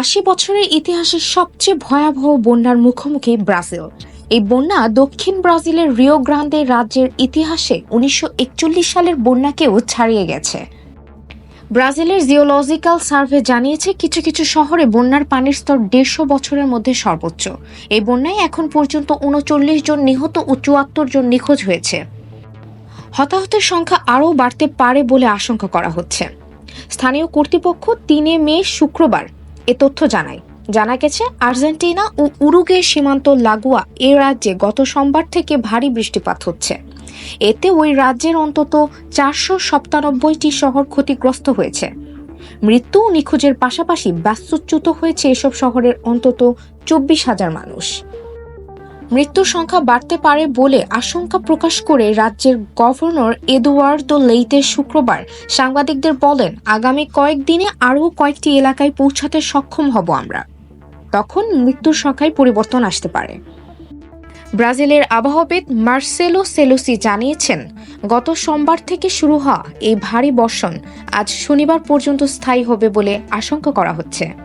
আশি বছরের ইতিহাসে সবচেয়ে ভয়াবহ বন্যার মুখোমুখি ব্রাজিল। এই বন্যা দক্ষিণ ব্রাজিলের রিও গ্রান্দে রাজ্যের ইতিহাসে উনিশশো একচল্লিশ সালের বন্যাকেও ছাড়িয়ে গেছে। ব্রাজিলের জিওলজিক্যাল সার্ভে জানিয়েছে কিছু কিছু শহরে বন্যার পানির স্তর দেড়শো বছরের মধ্যে সর্বোচ্চ। এই বন্যায় এখন পর্যন্ত উনচল্লিশ জন নিহত ও চুয়াত্তর জন নিখোঁজ হয়েছে। হতাহতের সংখ্যা আরও বাড়তে পারে বলে আশঙ্কা করা হচ্ছে। স্থানীয় কর্তৃপক্ষ তিনে মে শুক্রবার এ তথ্য জানায়। জানা গেছে, আর্জেন্টিনা ও উরুগে সীমান্ত লাগোয়া এ রাজ্যে গত সোমবার থেকে ভারী বৃষ্টিপাত হচ্ছে। এতে ওই রাজ্যের অন্তত চারশো সপ্তানব্বইটি শহর ক্ষতিগ্রস্ত হয়েছে। মৃত্যু ও নিখোঁজের পাশাপাশি ব্যস্তচ্যুত হয়েছে এসব শহরের অন্তত চব্বিশ হাজার মানুষ। মৃত্যুর সংখ্যা বাড়তে পারে বলে আশঙ্কা প্রকাশ করে রাজ্যের গভর্নর এদুয়ার্দো লেইতে শুক্রবার সাংবাদিকদের বলেন, আগামী কয়েকদিনে আরও কয়েকটি এলাকায় পৌঁছাতে সক্ষম হব আমরা। তখন মৃত্যুর সংখ্যায় পরিবর্তন আসতে পারে। ব্রাজিলের আবহাওয়াবিদ মার্সেলো সেলুসি জানিয়েছেন, গত সোমবার থেকে শুরু হওয়া এই ভারী বর্ষণ আজ শনিবার পর্যন্ত স্থায়ী হবে বলে আশঙ্কা করা হচ্ছে।